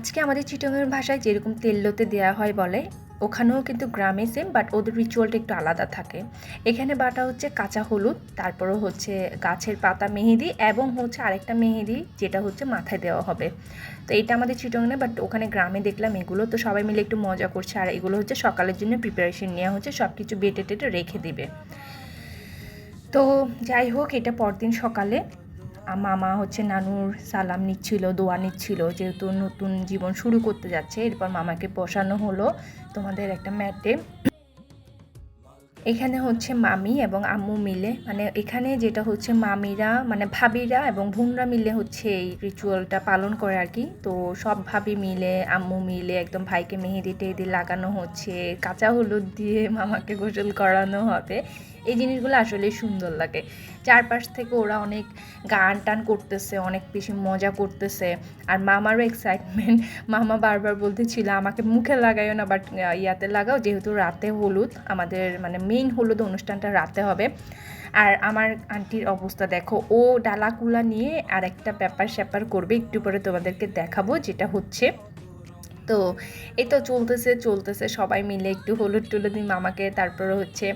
আজকে আমাদের চিটংয়ের ভাষায় যেরকম তেল্লোতে দেওয়া হয় বলে, ওখানেও কিন্তু গ্রামে সেম বাট ওদের রিচুয়ালটা একটু আলাদা থাকে। এখানে বাটা হচ্ছে কাঁচা হলুদ, তারপরও হচ্ছে গাছের পাতা মেহেদি এবং হচ্ছে আরেকটা মেহেদি যেটা হচ্ছে মাথায় দেওয়া হবে। তো এটা আমাদের চিটংয়ে বাট ওখানে গ্রামে দেখলাম এগুলো, তো সবাই মিলে একটু মজা করছে। আর এগুলো হচ্ছে সকালের জন্য প্রিপারেশন নেওয়া হচ্ছে সব কিছু বেটে টেটে রেখে দিবে। তো যাই হোক, এটা পরদিন সকালে। মামা হচ্ছে নানুর সালাম নিচ্ছিল, দোয়া নিচ্ছিল, যেহেতু নতুন জীবন শুরু করতে যাচ্ছে, এরপর মামাকে বসানো হলো তোমাদের একটা ম্যাটে। এখানে হচ্ছে মামি এবং আম্মু মিলে মানে এখানে যেটা হচ্ছে মামিরা মানে ভাবিরা এবং বোনরা মিলে হচ্ছে এই রিচুয়ালটা পালন করে আর কি। তো সব ভাবি মিলে, আম্মু মিলে একদম ভাইকে মেহেদি টেহেদি লাগানো হচ্ছে, কাঁচা হলুদ দিয়ে মামাকে গোসল করানো হবে। এই জিনিসগুলো আসলে সুন্দর লাগে। চারপাশ থেকে ওরা অনেক গান টান করতেছে, অনেক বেশি মজা করতেছে। আর মামারও এক্সাইটমেন্ট মামা বারবার বলতেছিল, আমাকে মুখে লাগাইও না বাট ইয়াতে লাগাও, যেহেতু রাতে হলুদ, আমাদের মানে মেইন হলুদ অনুষ্ঠানটা রাতে হবে। আর আমার আন্টির অবস্থা দেখো, ও ডালাকুলা নিয়ে আর একটা ব্যাপার স্যাপার করবে, একটু পরে তোমাদেরকে দেখাবো যেটা হচ্ছে। তো এই তো চলতেছে চলতেছে, সবাই মিলে একটু হলুদ টুলুদ মামাকে, তারপরে হচ্ছে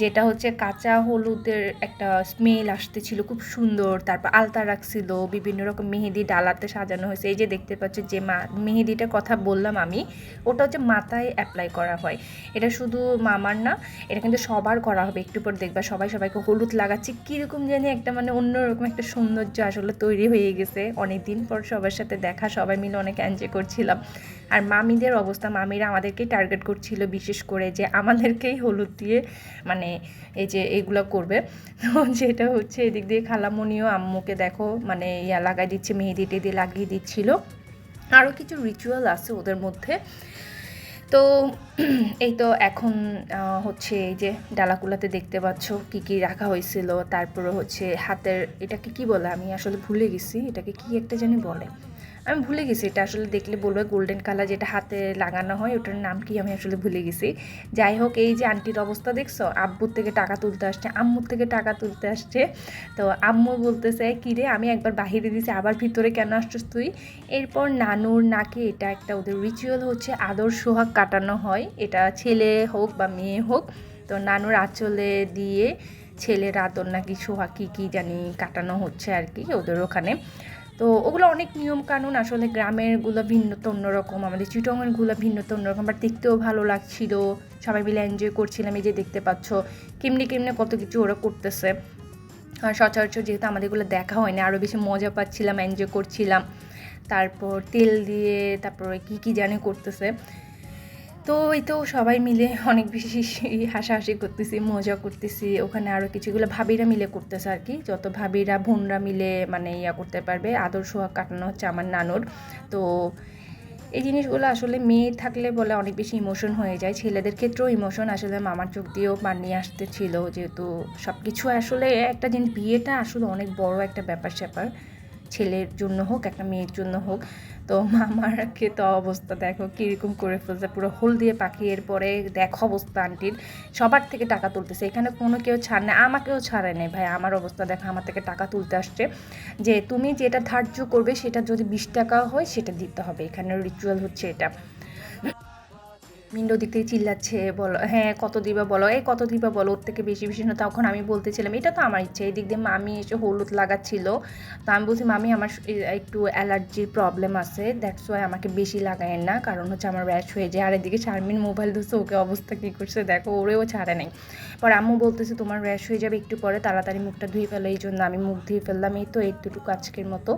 যেটা হচ্ছে কাঁচা হলুদের একটা স্মেল আসতেছিল, খুব সুন্দর। তারপর আলতা রাখছিল, বিভিন্ন রকম মেহেদি ডালাতে সাজানো হয়েছে। এই যে দেখতে পাচ্ছ, যে মা, মেহেদিটার কথা বললাম আমি, ওটা হচ্ছে মাথায় অ্যাপ্লাই করা হয়। এটা শুধু মামার না, এটা কিন্তু সবার করা হবে। একটু পর দেখবা, সবাই সবাইকে হলুদ লাগাচ্ছে। কীরকম জানি একটা মানে অন্যরকম একটা সৌন্দর্য আসলে তৈরি হয়ে গেছে। অনেক দিন পর সবার সাথে দেখা, সবাই মিলে অনেক এনজয় করছিলাম। আর মামিদের অবস্থা, মামিরা আমাদেরকেই টার্গেট করছিল বিশেষ করে যে আমাদেরকেই হলুদ দিয়ে মানে এই যে এইগুলো করবে। তো যেটা হচ্ছে এদিক দিয়ে খালামণিও আম্মুকে দেখো মানে ইয়া লাগাই দিচ্ছে, মেহেদি টেদি লাগিয়ে দিচ্ছিল। আরও কিছু রিচুয়াল আছে ওদের মধ্যে। তো এই তো এখন হচ্ছে এই যে ডালাকুলাতে দেখতে পাচ্ছ কি কি রাখা হয়েছিল। তারপরে হচ্ছে হাতের, এটাকে কি বলে? আমি আসলে ভুলে গেছি। এটাকে কি একটা জানি বলে। আমি ভুলে গেছি, এটা আসলে দেখলে বলবে গোল্ডেন কালার যেটা হাতে লাগানো হয়, ওটার নাম কি আমি আসলে ভুলে গেছি। যাই হোক, এই যে আন্টির অবস্থা দেখছ? আব্বুর থেকে টাকা তুলতে আসছে, আম্মুর থেকে টাকা তুলতে আসছে। তো আম্মু বলতেছে কিরে আমি একবার বাহিরে দিছি, আবার ভিতরে কেন আসছিস তুই? এরপর নানুর, নাকি এটা একটা ওদের রিচুয়াল হচ্ছে, আদর সোহাগ কাটানো হয়। এটা ছেলে হোক বা মেয়ে হোক, তো নানুর আঁচলে দিয়ে ছেলের আদর নাকি সোহাগ কী কী জানি কাটানো হচ্ছে আর কি ওদের ওখানে। তো ওগুলো অনেক নিয়ম কানুন আসলে গ্রামেরগুলো ভিন্ন তো অন্যরকম, আমাদের চিটংয়েরগুলো ভিন্ন তো অন্যরকম বাট দেখতেও ভালো লাগছিল, সবাই মিলে এনজয় করছিলাম এই যে দেখতে পাচ্ছ, কেমনি কেমনি কত কিছু ওরা করতেছে। আর সচরাচর যেহেতু আমাদেরগুলো দেখা হয়নি, আরও বেশি মজা পাচ্ছিলাম এনজয় করছিলাম। তারপর তেল দিয়ে তারপরে কী কী জানে করতেছে। তো এই তো সবাই মিলে অনেক বেশি হাসাহাসি করতেছি, মজা করতেছি। ওখানে আরও কিছুগুলো ভাবিরা মিলে করতেছে আর কি। যত ভাবিরা, বোনরা মিলে মানে ইয়া করতে পারবে। আদর কাটানো হচ্ছে আমার নানুর। তো এই জিনিসগুলো আসলে মেয়ে থাকলে বলে অনেক বেশি ইমোশন হয়ে যায়। ছেলেদের ক্ষেত্রেও ইমোশন আসলে মামার চোখ দিয়েও পান নিয়ে আসতে ছিল যেহেতু সব কিছু আসলে একটা জিনিস বিয়েটা আসলে অনেক বড় একটা ব্যাপার স্যাপার ছেলের জন্য হোক, একটা মেয়ের জন্য হোক। তো মামারকে তো অবস্থা দেখো, কীরকম করে ফেলছে, পুরো হোল দিয়ে পাখি এরপরে দেখো অবস্থা আন্টির। সবার থেকে টাকা তুলতেছে, এখানে কোনো কেউ ছাড় নেই আমাকেও ছাড়ে নেই ভাই, আমার অবস্থা দেখো, আমার থেকে টাকা তুলতে আসছে। যে তুমি যেটা ধার্য করবে, সেটা যদি বিশ টাকা হয়, সেটা দিতে হবে, এখানে রিচুয়াল হচ্ছে এটা। মিন্ডো দিক থেকে চিল্লাচ্ছে, বলো হ্যাঁ কত দিবা বলো, এই কত দিবা বলো, ওর থেকে বেশি বেশি না, তখন আমি বলতেছিলাম, এটা তো আমার ইচ্ছে এই দিক দিয়ে মামি এসে হলুদ লাগাচ্ছিল, তো আমি বলছি, মামি, আমার একটু অ্যালার্জির প্রবলেম আছে দ্যাটস ওয়াই আমাকে বেশি লাগায়েন না, কারণ হচ্ছে আমার র্যাশ হয়ে যায়। আর এদিকে শারমিন মোবাইল ধরছে, ওকে অবস্থা কী করছে, দেখো, ওরেও ছাড়ে নাই। পর আম্মু বলতেছে, তোমার র্যাশ হয়ে যাবে একটু পরে, তাড়াতাড়ি মুখটা ধুয়ে ফেলো, এই জন্য আমি মুখ ধুয়ে ফেললাম, এই তো এইটুকু আজকের মতো।